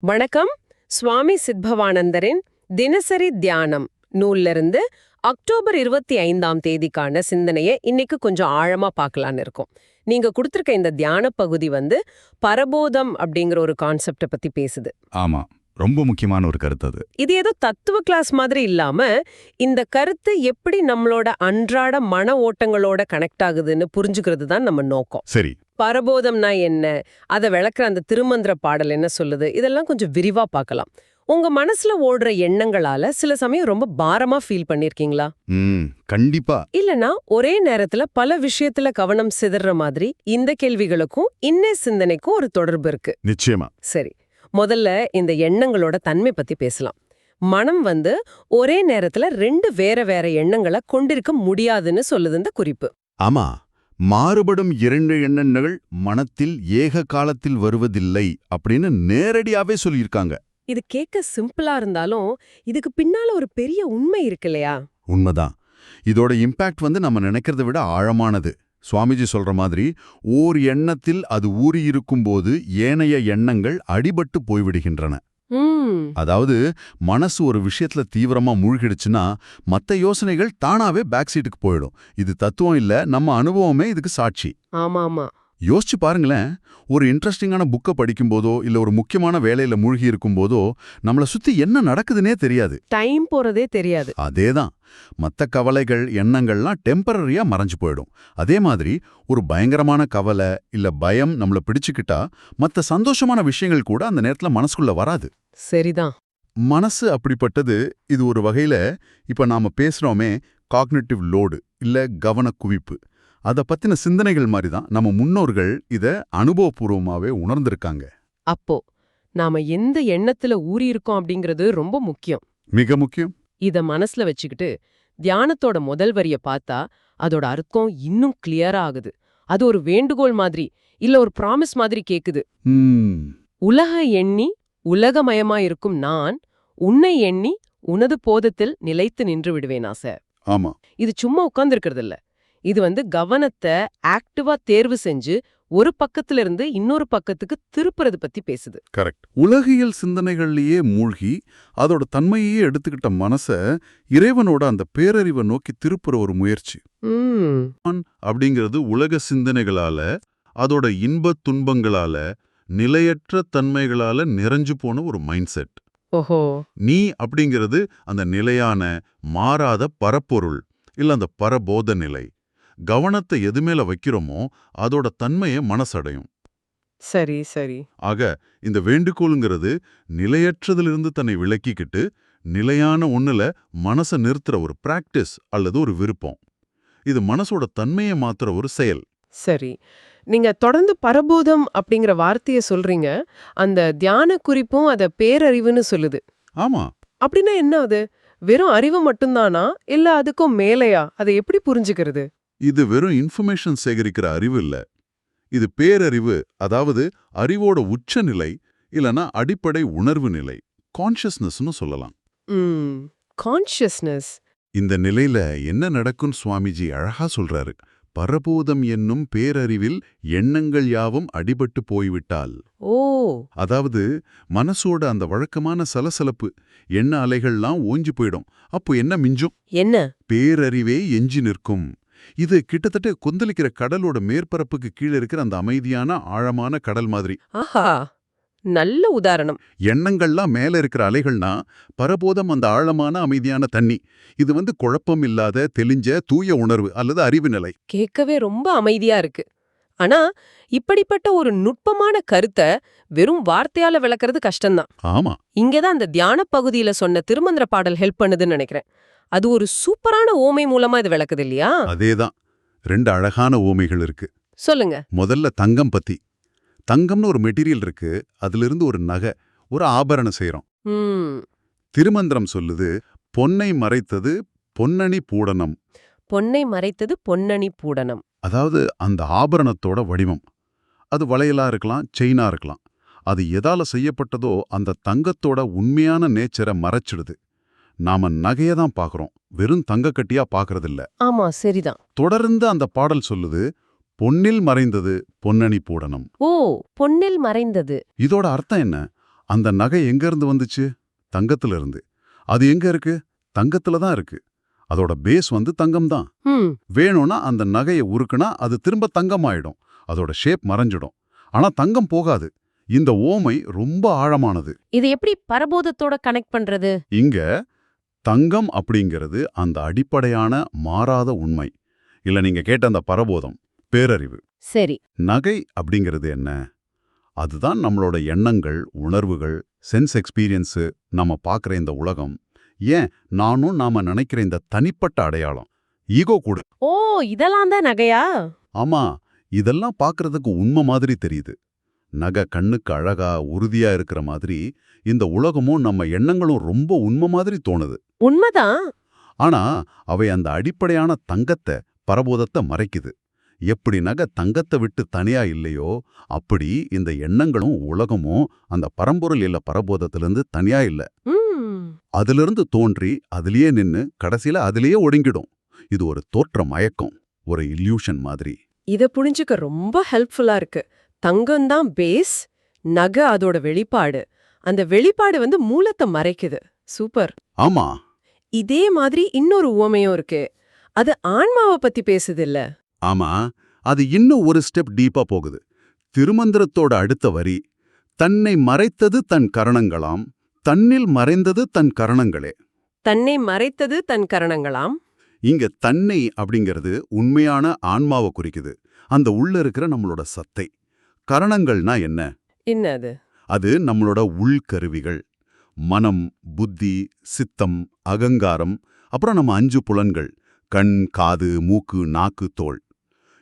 வணக்கம். சுவாமி சித்பவானந்தரின் தினசரி தியானம். நூல்ல இருந்து அக்டோபர் இருபத்தி ஐந்தாம் தேதிக்கான சிந்தனையை இன்னைக்கு கொஞ்சம் ஆழமா பார்க்கலான்னு இருக்கோம். நீங்க கொடுத்திருக்க இந்த தியான பகுதி வந்து பரபோதம் அப்படிங்கிற ஒரு கான்செப்டை பத்தி பேசுது. ஆமா. ரொம்ப முக்கியமான ஒரு கருத்து அது. இது ஏதோ தத்துவ கிளாஸ் மாதிரி இல்லாம இந்த கருத்து எப்படி நம்மளோட அன்றாட மன ஓட்டங்களோட கனெக்ட் ஆகுதுன்னு புரிஞ்சுக்கிறது தான் நம்ம நோக்கம். சரி. பரபோதம்னா என்ன? அதை விளக்குற அந்த திருமந்திர பாடல் என்ன சொல்லுது? இதெல்லாம் கொஞ்சம் விரிவா பார்க்கலாம். உங்க மனசுல ஓடுற எண்ணங்களால சில சமயம் ரொம்ப பாரமா ஃபீல் பண்ணிருக்கீங்களா? கண்டிப்பா. இல்லனா ஒரே நேரத்துல பல விஷயத்துல கவனம் சிதற மாதிரி இந்த கேள்விகளுக்கும் இன்னே சிந்தனைக்கும் ஒரு தொடர்பு இருக்கு. நிச்சயமா. சரி முதல்ல இந்த எண்ணங்களோட தன்மை பத்தி பேசலாம். மனம் வந்து ஒரே நேரத்துல ரெண்டு வேற வேற எண்ணங்களை கொண்டிருக்க முடியாதுன்னு சொல்லுது இந்த குறிப்பு. ஆமா. மாறுபடும் இரண்டு எண்ணங்கள் மனத்தில் ஏக காலத்தில் வருவதில்லை அப்படின்னு நேரடியாவே சொல்லியிருக்காங்க. இது கேட்க சிம்பிளா இருந்தாலும் இதுக்கு பின்னால ஒரு பெரிய உண்மை இருக்கு இல்லையா? உண்மைதான். இதோட இம்பாக்ட் வந்து நம்ம நினைக்கிறத விட ஆழமானது. சுவாமிஜி சொல்ற மாதிரி ஓர் எண்ணத்தில் அது ஊறியிருக்கும்போது ஏனைய எண்ணங்கள் அடிபட்டு போய்விடுகின்றன. அதாவது மனசு ஒரு விஷயத்துல தீவிரமா மூழ்கிடுச்சுன்னா மத்த யோசனைகள் தானாவே பேக் சீட்டுக்கு போயிடும். இது தத்துவம் இல்ல நம்ம அனுபவமே இதுக்கு சாட்சி. ஆமா ஆமா யோசிச்சு பாருங்களேன் ஒரு இன்ட்ரெஸ்டிங்கான புக்கை படிக்கும்போதோ இல்ல ஒரு முக்கியமான வேலையில மூழ்கி இருக்கும்போதோ நம்மள சுத்தி என்ன நடக்குதுன்னே தெரியாது. டைம் போறதே தெரியாது. அதேதான். மத்த கவலைகள் எண்ணங்கள்லாம் டெம்பரரியா மறைஞ்சு போயிடும். அதே மாதிரி ஒரு பயங்கரமான கவலை இல்ல பயம் நம்மள பிடிச்சுக்கிட்டா மத்த சந்தோஷமான விஷயங்கள் கூட அந்த நேரத்துல மனசுக்குள்ள வராது. சரிதான். மனசு அப்படிப்பட்டது இது ஒரு வகையில இப்ப நாம பேசுறோமே காக்னிட்டிவ் லோடு இல்ல கவன குவிப்பு அத பத்தின சிந்தனைகள் மாதிரி தான் நம்ம முன்னோர்கள் இத அனுபவபூர்வமாவே உணர்ந்திருக்காங்க. அப்போ நாம எந்த எண்ணத்துல ஊறி இருக்கோம் அப்படிங்கிறது ரொம்ப முக்கியம். மிக முக்கியம். இத மனசுல வச்சுக்கிட்டு தியானத்தோட முதல் வரிய பார்த்தா அதோட அர்த்தம் இன்னும் கிளியரா ஆகுது. அது ஒரு வேண்டுகோள் மாதிரி இல்ல ஒரு ப்ராமிஸ் மாதிரி கேக்குது. உலக எண்ணி உலகமயமா இருக்கும் நான் உன்னை எண்ணி உனது போதத்தில் நிலைத்து நின்று விடுவேனா சார்? ஆமா. இது சும்மா உட்கார்ந்திருக்கிறது இல்ல இது வந்து கவனத்தை ஆக்டிவா தேர்வு செஞ்சு ஒரு பக்கத்துல இருந்து இன்னொரு பக்கத்துக்கு திருப்புறது பத்தி பேசுது. கரெக்ட். உலகியல் சிந்தனைகள்லயே மூழ்கி அதோட தன்மையே எடுத்துக்கிட்ட மனச இறைவனோட அந்த பேரறிவை நோக்கி திருப்புற ஒரு முயற்சி. அப்படிங்கிறது உலக சிந்தனைகளால அதோட இன்பத் துன்பங்களால நிலையற்ற தன்மைகளால நிறைஞ்சு போன ஒரு மைண்ட் செட். ஓஹோ. நீ அப்படிங்கிறது அந்த நிலையான மாறாத பரப்பொருள் இல்ல அந்த பரபோத நிலை. கவனத்தை எது மேல வைக்கிறோமோ அதோட தன்மையை மனசடையும். சரி சரி. ஆக இந்த வேண்டுகோளுங்கிறது நிலையற்றதிலிருந்து தன்னை விலக்கிக்கிட்டு நிலையான ஒண்ணுல மனச நிறுத்துற ஒரு பிராக்டிஸ் அல்லது ஒரு விருப்பம். இது மனசோட தன்மையை மாத்துற ஒரு செயல். சரி. நீங்க தொடர்ந்து பரபோதம் அப்படிங்கிற வார்த்தைய சொல்றீங்க. அந்த தியான குறிப்பும் அத பேரறிவுன்னு சொல்லுது. ஆமா. அப்படின்னா என்ன அது? வெறும் அறிவு மட்டும்தானா? இல்ல அதுக்கும் மேலையா? அதை எப்படி புரிஞ்சுக்கிறது? இது வெறும் இன்ஃபர்மேஷன் சேகரிக்கிற அறிவு இல்ல. இது பேரறிவு அதாவது அறிவோட உச்சநிலை இல்லனா அடிப்படை உணர்வு நிலை கான்ஷியஸ்னஸ்னு சொல்லலாம். கான்ஷியஸ்னஸ் இந்த நிலையில என்ன நடக்கும் சுவாமிஜி அழகா சொல்றாரு. பரபோதம் என்னும் பேரறிவில் எண்ணங்கள் யாவும் அடிபட்டு போய்விட்டால். ஓ. அதாவது மனசோட அந்த வழக்கமான சலசலப்பு எண்ண அலைகள்லாம் ஓஞ்சி போயிடும். அப்போ என்ன மிஞ்சும்? என்ன? பேரறிவே எஞ்சி நிற்கும். இது கிட்டத்தட்ட கொந்தளிக்கிற கடலோட மேற்பரப்புக்கு கீழே இருக்கிற அந்த அமைதியான ஆழமான கடல் மாதிரி. ஆஹா! நல்ல உதாரணம். எண்ணங்கள்லாம் மேல இருக்கிற அலைகள்னா பரபோதம் அந்த ஆழமான அமைதியான தண்ணி. இது வந்து குழப்பம் இல்லாத தெளிஞ்ச தூய உணர்வு அல்லது அறிவு நிலை. கேட்கவே ரொம்ப அமைதியா இருக்கு. ஆனா இப்படிப்பட்ட ஒரு நுட்பமான கருத்தை வெறும் வார்த்தையால விளக்குறது கஷ்டம்தான். ஆமா. இங்கதான் அந்த தியான பகுதியில சொன்ன திருமந்திர பாடல் ஹெல்ப் பண்ணுதுன்னு நினைக்கிறேன். அது ஒரு சூப்பரான ஓமை மூலமா இது விளக்குது இல்லையா? அதேதான். ரெண்டு அழகான ஓமைகள் இருக்கு. சொல்லுங்க. முதல்ல தங்கம் பத்தி. தங்கம்னு ஒரு மெட்டீரியல் இருக்கு. அதிலிருந்து ஒரு நகை ஒரு ஆபரணம் செய்றோம். ம். திருமந்திரம் சொல்லுது பொன்னை மறைத்தது பொன்னணி பூடனம் பொன்னை மறைத்தது பொன்னணி பூடனம் அதாவது அந்த ஆபரணத்தோட வடிவம். அது வளையலா இருக்கலாம் செயினா இருக்கலாம். அது எதால செய்யப்பட்டதோ அந்த தங்கத்தோட உண்மையான நேச்சரை மறைச்சிடுது. நாம நகையை தான் பார்க்கறோம் வெறும் தங்கக்கட்டியா பார்க்கறதில்ல ஆமா சரிதான். தொடர்ந்து அந்த பாடல் சொல்லுது பொன்னில் மறைந்தது பொன்னணி பூடனம் ஓ பொன்னில் மறைந்தது. இதோட அர்த்தம் என்ன? அந்த நகை எங்க இருந்து வந்துச்சு? தங்கத்துல இருந்து அது எங்க இருக்கு? தங்கத்துல தான் இருக்கு. அதோட பேஸ் வந்து தங்கம் தான். வேணும்னா அந்த நகையை உருக்குனா அது திரும்ப தங்கமாயிடும். அதோட ஷேப் மறைஞ்சிடும். ஆனா தங்கம் போகாது. இந்த ஓமை ரொம்ப ஆழமானது. இது எப்படி பரபோதத்தோட கனெக்ட் பண்றது? இங்க தங்கம் அப்படிங்கிறது அந்த அடிப்படையான மாறாத உண்மை. இல்ல நீங்க கேட்ட அந்த பரபோதம் பேரறிவு. சரி. நகை அப்படிங்கிறது என்ன? அதுதான் நம்மளோட எண்ணங்கள் உணர்வுகள் சென்ஸ் எக்ஸ்பீரியன்ஸு நம்ம பார்க்குற இந்த உலகம். ஏன்? நானும் நாம நினைக்கிற இந்த தனிப்பட்ட அடையாளம் ஈகோ கூட. ஓ இதெல்லாம் தான் நகையா? ஆமா இதெல்லாம் பார்க்கறதுக்கு உண்மை மாதிரி தெரியுது. நகை கண்ணுக்கு அழகா உறுதியா இருக்கிற மாதிரி இந்த உலகமும் நம்ம எண்ணங்களும் ரொம்ப உண்மை மாதிரி தோணுது. உண்மைதான். ஆனா அவை அந்த அடிப்படையான தங்கத்தை பரபோதத்தை மறைக்குது. எப்படி நகை தங்கத்தை விட்டு தனியா இல்லையோ அப்படி இந்த எண்ணங்களும் உலகமும் அந்த பரம்பொருள் இல்ல பரபோதத்திலிருந்து தனியா இல்ல. ம். அதிலிருந்து தோன்றி அதிலேயே நின்னு கடைசியில அதிலேயே ஒடுங்கிடும். இது ஒரு தோற்ற மயக்கம் ஒரு இல்யூஷன் மாதிரி. இத புரிஞ்சுக்க ரொம்ப ஹெல்ப்ஃபுல்லா இருக்கு. தங்கம் தான் பேஸ் நகை அதோட வெளிப்பாடு. அந்த வெளிப்பாடு வந்து மூலத்தை மறைக்குது. சூப்பர். ஆமா. இதே மாதிரி இன்னொரு உவமையும் இருக்கு. அது ஆன்மாவை பத்தி பேசுது இல்ல? ஆமா. அது இன்னும் ஒரு ஸ்டெப் டீப்பா போகுது. திருமந்திரத்தோட அடுத்த வரி தன்னை மறைத்தது தன் கரணங்களாம் தன்னில் மறைந்தது தன் கரணங்களே. தன்னை மறைத்தது தன் கரணங்களாம்? இங்க தன்னை அப்படிங்கிறது உண்மையான ஆன்மாவை குறிக்குது. அந்த உள்ள இருக்கிற நம்மளோட சத்தை. கரணங்கள்னா என்ன? என்னது? அது நம்மளோட உள்கருவிகள். மனம் புத்தி சித்தம் அகங்காரம் அப்புறம் நம்ம அஞ்சு புலன்கள் கண் காது மூக்கு நாக்கு தோல்.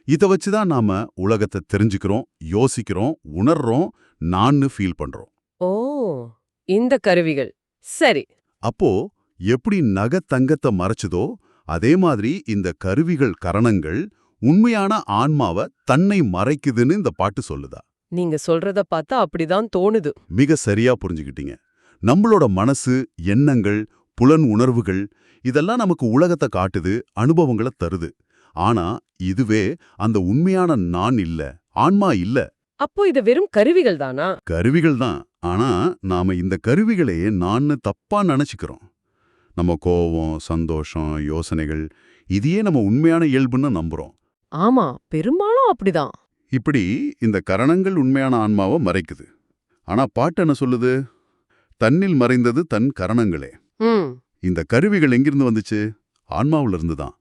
இத வச்சு தான் நாம உலகத்தை தெரிஞ்சுக்கிறோம் யோசிக்கிறோம் உணர்றோம் நான்னு ஃபீல் பண்றோம். ஓ இந்த கருவிகள். சரி. அப்போ எப்படி நகை தங்கத்தை மறைச்சுதோ அதே மாதிரி இந்த கருவிகள் கரணங்கள் உண்மையான ஆன்மாவை தன்னை மறைக்குதுன்னு இந்த பாட்டு சொல்லுதா? நீங்க சொல்றத பார்த்தா அப்படிதான் தோணுது. மிக சரியா புரிஞ்சுக்கிட்டீங்க. நம்மளோட மனசு எண்ணங்கள் புலன் உணர்வுகள் இதெல்லாம் நமக்கு உலகத்தை காட்டுது அனுபவங்களை தருது. ஆனா இதுவே அந்த உண்மையான நான் இல்ல ஆன்மா இல்ல. அப்போ இது வெறும் கருவிகள் தானா? கருவிகள் தான். ஆனா நாம இந்த கருவிகளையே நான்னு தப்பா நினைச்சுக்கிறோம். நம்ம கோபம் சந்தோஷம் யோசனைகள் இதையே நம்ம உண்மையான இயல்புன்னு நம்புறோம். ஆமா பெரும்பாலும் அப்படிதான். இப்படி இந்த கரணங்கள் உண்மையான ஆன்மாவை மறைக்குது. ஆனா பாட்டு என்ன சொல்லுது? தன்னில் மறைந்தது தன் கரணங்களே. இந்த கருவிகள் எங்கிருந்து வந்துச்சு? ஆன்மாவுல இருந்து தான்.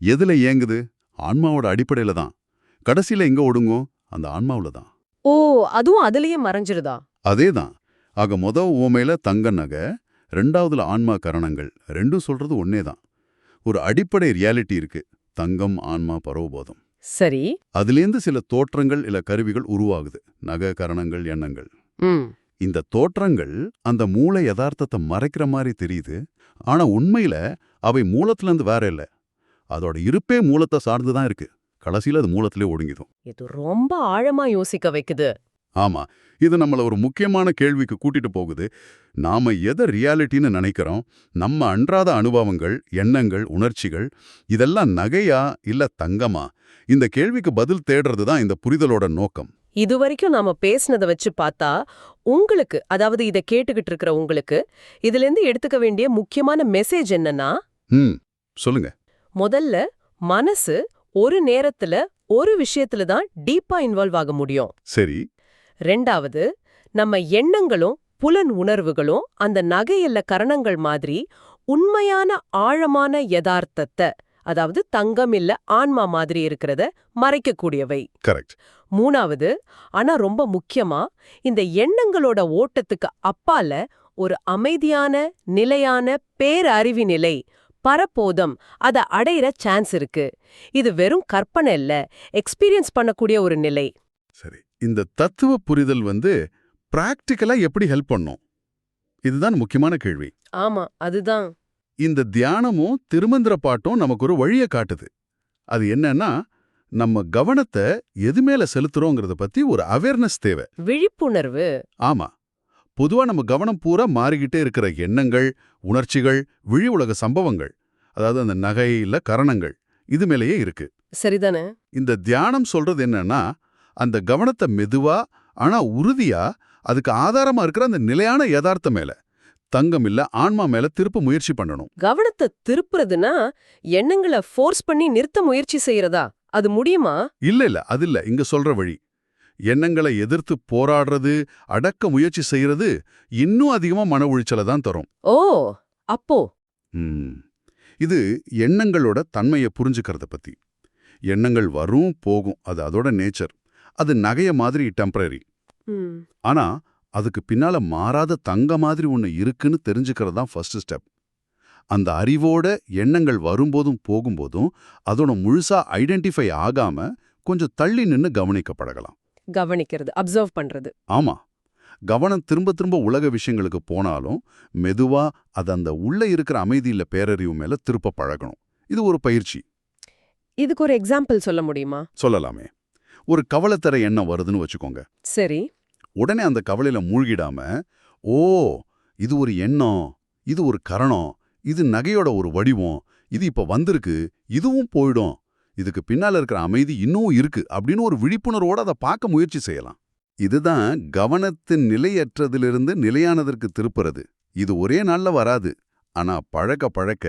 எதுல இயங்குது? ஆன்மாவோட அடிப்படையில தான். கடைசியில எங்க ஒடுங்கும்? அந்த ஆன்மாவுல தான். ஓ அதுவும் அதுலயே மறைஞ்சிருதா? அதே தான். ஆக மொத உவமையில தங்க நகை ரெண்டாவதுல ஆன்மா கரணங்கள் ரெண்டும் சொல்றது ஒன்னே தான். ஒரு அடிப்படை ரியாலிட்டி இருக்கு. தங்கம் ஆன்மா பரவபோதம். சரி. அதுலேருந்து சில தோற்றங்கள் இல்ல கருவிகள் உருவாகுது. நகை கரணங்கள் எண்ணங்கள். இந்த தோற்றங்கள் அந்த மூளை யதார்த்தத்தை மறைக்கிற மாதிரி தெரியுது. ஆனா உண்மையில அவை மூலத்துல இருந்து வேற இல்ல. அதோட இருப்பே மூலத்தை சார்ந்து தான் இருக்கு. கடைசியில அது மூலத்திலே ஒடுங்கிடும். இது ரொம்ப ஆழமா யோசிக்க வைக்குது. ஆமா இது நம்மள ஒரு முக்கியமான கேள்விக்கு கூட்டிட்டு போகுது. நாம எதை ரியாலிட்டின்னு நினைக்கிறோம்? நம்ம அன்றாத அனுபவங்கள் எண்ணங்கள் உணர்ச்சிகள் இதெல்லாம் நகையா இல்ல தங்கமா? இந்த கேள்விக்கு பதில் தேடுறது தான் இந்த புரிதலோட நோக்கம். இதுவரைக்கும் நாம பேசினத வச்சு பார்த்தா உங்களுக்கு அதாவது இத கேட்டுக்கிட்டு இருக்கிற உங்களுக்கு இதுல இருந்து எடுத்துக்க வேண்டிய முக்கியமான மெசேஜ் என்னன்னா? ம் சொல்லுங்க. முதல்ல மனசு ஒரு நேரத்துல ஒரு விஷயத்துல தான் டீப்பா இன்வால்வ் ஆக முடியும். சரி. ரெண்டாவது நம்ம எண்ணங்களும் புலன் உணர்வுகளும் அந்த நகையல்ல கரணங்கள் மாதிரி உண்மையான ஆழமான யதார்த்தத்தை அதாவது தங்கம் இல்ல ஆன்மா மாதிரி இருக்கிறத மறைக்கக்கூடியவை. கரெக்ட். மூணாவது ஆனா ரொம்ப முக்கியமா இந்த எண்ணங்களோட ஓட்டத்துக்கு அப்பால ஒரு அமைதியான நிலையான பேரறிவி நிலை பரப்போதம் அத அடையிற சான்ஸ் இருக்கு. இது வெறும் கற்பனை இல்ல எக்ஸ்பீரியன்ஸ் பண்ணக்கூடிய ஒரு நிலை. சரி. இந்த தத்துவ புரிதல் வந்து பிராக்டிக்கலா எப்படி ஹெல்ப் பண்ணும்? இதுதான் முக்கியமான கேள்வி. ஆமா அதுதான். இந்த தியானமும் திருமந்திர பாட்டும் நமக்கு ஒரு வழியை காட்டுது. அது என்னன்னா நம்ம கவனத்தை எது மேல செலுத்துறோங்கிறத பத்தி ஒரு அவேர்னஸ் தேவை. விழிப்புணர்வு. ஆமா. பொதுவா நம்ம கவனம் பூரா மாறிக்கிட்டே இருக்கிற எண்ணங்கள் உணர்ச்சிகள் விழி உலக சம்பவங்கள் அதாவது அந்த நகை இல்ல கரணங்கள் இது மேலேயே இருக்கு. சரிதானே? இந்த தியானம் சொல்றது என்னன்னா அந்த கவனத்தை மெதுவா ஆனா உறுதியா அதுக்கு ஆதாரமா இருக்கிற அந்த நிலையான யதார்த்தம் மேல. தங்கம் இல்ல ஆன்மா மேல திருப்ப முயற்சி பண்ணணும். கவனத்தை திருப்புறதுன்னா எண்ணங்களை ஃபோர்ஸ் பண்ணி நிறுத்த முயற்சி செய்யறதா? அது முடியுமா? இல்ல இல்ல அது இல்ல இங்க சொல்ற வழி. எண்ணங்களை எதிர்த்து போராடுறது அடக்க முயற்சி செய்யறது இன்னும் அதிகமா மன உளைச்சலை தான் தரும். ஓ அப்போ. இது எண்ணங்களோட தன்மையை புரிஞ்சுக்கிறத பத்தி. எண்ணங்கள் வரும் போகும் அது அதோட நேச்சர். அது நகைய மாதிரி டெம்பரரி ஆனா அதுக்கு பின்னால மாறாத தங்க மாதிரி ஒண்ணு இருக்குன்னு தெரிஞ்சுக்கிறது தான் ஃபர்ஸ்ட் ஸ்டெப் அந்த அறிவோட எண்ணங்கள் வரும்போதும் போகும்போதும் அதோட முழுசா ஐடென்டிஃபை ஆகாம கொஞ்சம் தள்ளி நின்னு கவனிக்கப்படலாம். கவனிக்கிறது அப்சர்வ் பண்றது. ஆமா. கவனம் திரும்ப திரும்ப உலக விஷயங்களுக்கு போனாலும் மெதுவா அது அந்த உள்ள இருக்கிற அமைதியில பேரறிவு மேல திருப்ப பழகணும். இது ஒரு பயிற்சி. இதுக்கு ஒரு எக்ஸாம்பிள் சொல்ல முடியுமா? சொல்லலாமே. ஒரு கவலைத்தர எண்ணம் வருதுன்னு வச்சுக்கோங்க. சரி. உடனே அந்த கவலையில மூழ்கிடாம ஓ இது ஒரு எண்ணம் இது ஒரு கரணம் இது நகையோட ஒரு வடிவம் இது இப்ப வந்திருக்கு இதுவும் போயிடும் இதுக்கு பின்னால இருக்கிற அமைதி இன்னும் இருக்கு அப்படின்னு ஒரு விழிப்புணர்வோட அதை பார்க்க முயற்சி செய்யலாம். இதுதான் கவனத்தின் நிலையற்றதிலிருந்து நிலையானதற்கு திருப்புறது. இது ஒரே நாள்ல வராது. ஆனா பழக்க பழக்க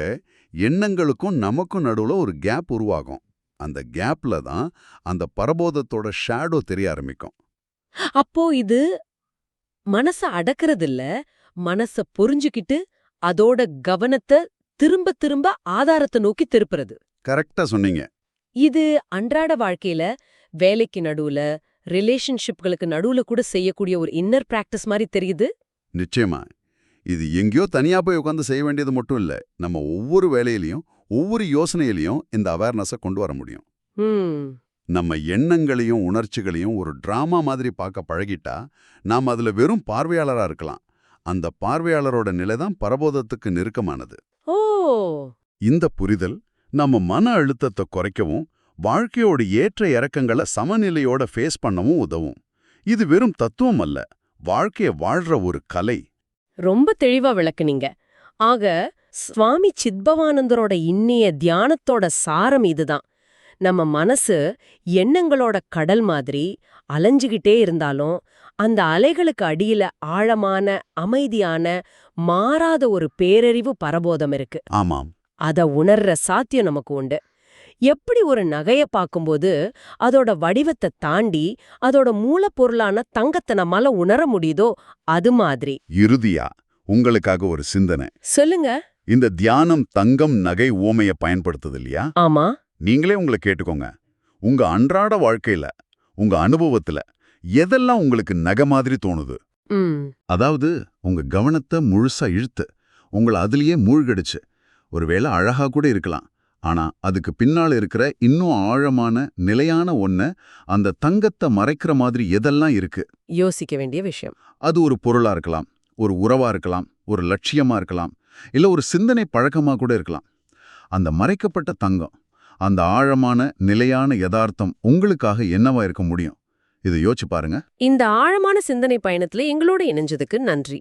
எண்ணங்களுக்கும் நமக்கும் நடுவுல ஒரு கேப் உருவாகும். அந்த கேப்ல தான் அந்த பரபோதத்தோட ஷேடோ தெரிய ஆரம்பிக்கும். அப்போ இது மனச அடக்கிறது இல்ல மனச புரிஞ்சுக்கிட்டு அதோட கவனத்தை திரும்ப திரும்ப ஆதாரத்தை நோக்கி திருப்புறது. கரெக்டா சொன்னீங்க. இது அன்றாட வாழ்க்கையில வேலைக்கு நடுவுல ரிலேஷன்ஷிப்களுக்கு நடுவுல கூட செய்யக்கூடிய ஒரு இன்னர் பிராக்டிஸ் மாதிரி தெரியுது? நிச்சயமா. இது எங்கேயோ தனியா போய் உட்காந்து செய்ய வேண்டியது மட்டும் இல்ல நம்ம ஒவ்வொரு வேலையிலையும் ஒவ்வொரு யோசனையிலையும் இந்த அவேர்னஸை கொண்டு வர முடியும். நம்ம எண்ணங்களையும் உணர்ச்சிகளையும் ஒரு டிராமா மாதிரி பார்க்க பழகிட்டா நாம் அதுல வெறும் பார்வையாளரா இருக்கலாம். அந்த பார்வையாளரோட நிலை தான் பரபோதத்துக்கு நெருக்கமானது. ஓ! இந்த புரிதல் நம்ம மன அழுத்தத்தை குறைக்கவும் வாழ்க்கையோட ஏற்ற இறக்கங்களை சமநிலையோட ஃபேஸ் பண்ணவும் உதவும். இது வெறும் தத்துவம் அல்ல வாழ்க்கைய வாழ்ற ஒரு கலை. ரொம்ப தெளிவா விளக்குனீங்க. ஆக சுவாமி சித்பவானந்தரோட இன்னிய தியானத்தோட சாரம் இதுதான். நம்ம மனசு எண்ணங்களோட கடல் மாதிரி அலைஞ்சுகிட்டே இருந்தாலும் அந்த அலைகளுக்கு அடியில ஆழமான அமைதியான மாறாத ஒரு பேரறிவு பரபோதம் இருக்கு. ஆமாம். அத உணர்ற சாத்தியம் நமக்கு உண்டு. எப்படி ஒரு நகைய பார்க்கும்போது அதோட வடிவத்தை தாண்டி அதோட மூலப்பொருளான தங்கத்தை நம்மால உணர முடியுதோ அது மாதிரி. இறுதியா உங்களுக்காக ஒரு சிந்தனை. சொல்லுங்க. இந்த தியானம் தங்கம் நகை ஓமைய பயன்படுத்துது இல்லையா ஆமா. நீங்களே உங்களை கேட்டுக்கோங்க. உங்க அன்றாட வாழ்க்கையில உங்க அனுபவத்துல எதெல்லாம் உங்களுக்கு நகை மாதிரி தோணுது? அதாவது உங்க கவனத்தை முழுசா இழுத்து உங்களை அதுலயே மூழ்கடிச்சு. ஒருவேளை அழகா கூட இருக்கலாம். ஆனா அதுக்கு பின்னால இருக்கிற இன்னும் ஆழமான நிலையான ஒன்ன அந்த தங்கத்தை மறைக்கிற மாதிரி எதெல்லாம் இருக்கு? யோசிக்க வேண்டிய விஷயம். அது ஒரு பொருளா இருக்கலாம் ஒரு உறவா இருக்கலாம் ஒரு லட்சியமா இருக்கலாம். இல்ல ஒரு சிந்தனை பழக்கமா கூட இருக்கலாம். அந்த மறைக்கப்பட்ட தங்கம் அந்த ஆழமான நிலையான யதார்த்தம் உங்களுக்காக என்னவா இருக்க முடியும்? இதை யோசிச்சு பாருங்க. இந்த ஆழமான சிந்தனை பயணத்துல எங்களோட இணைஞ்சதுக்கு நன்றி.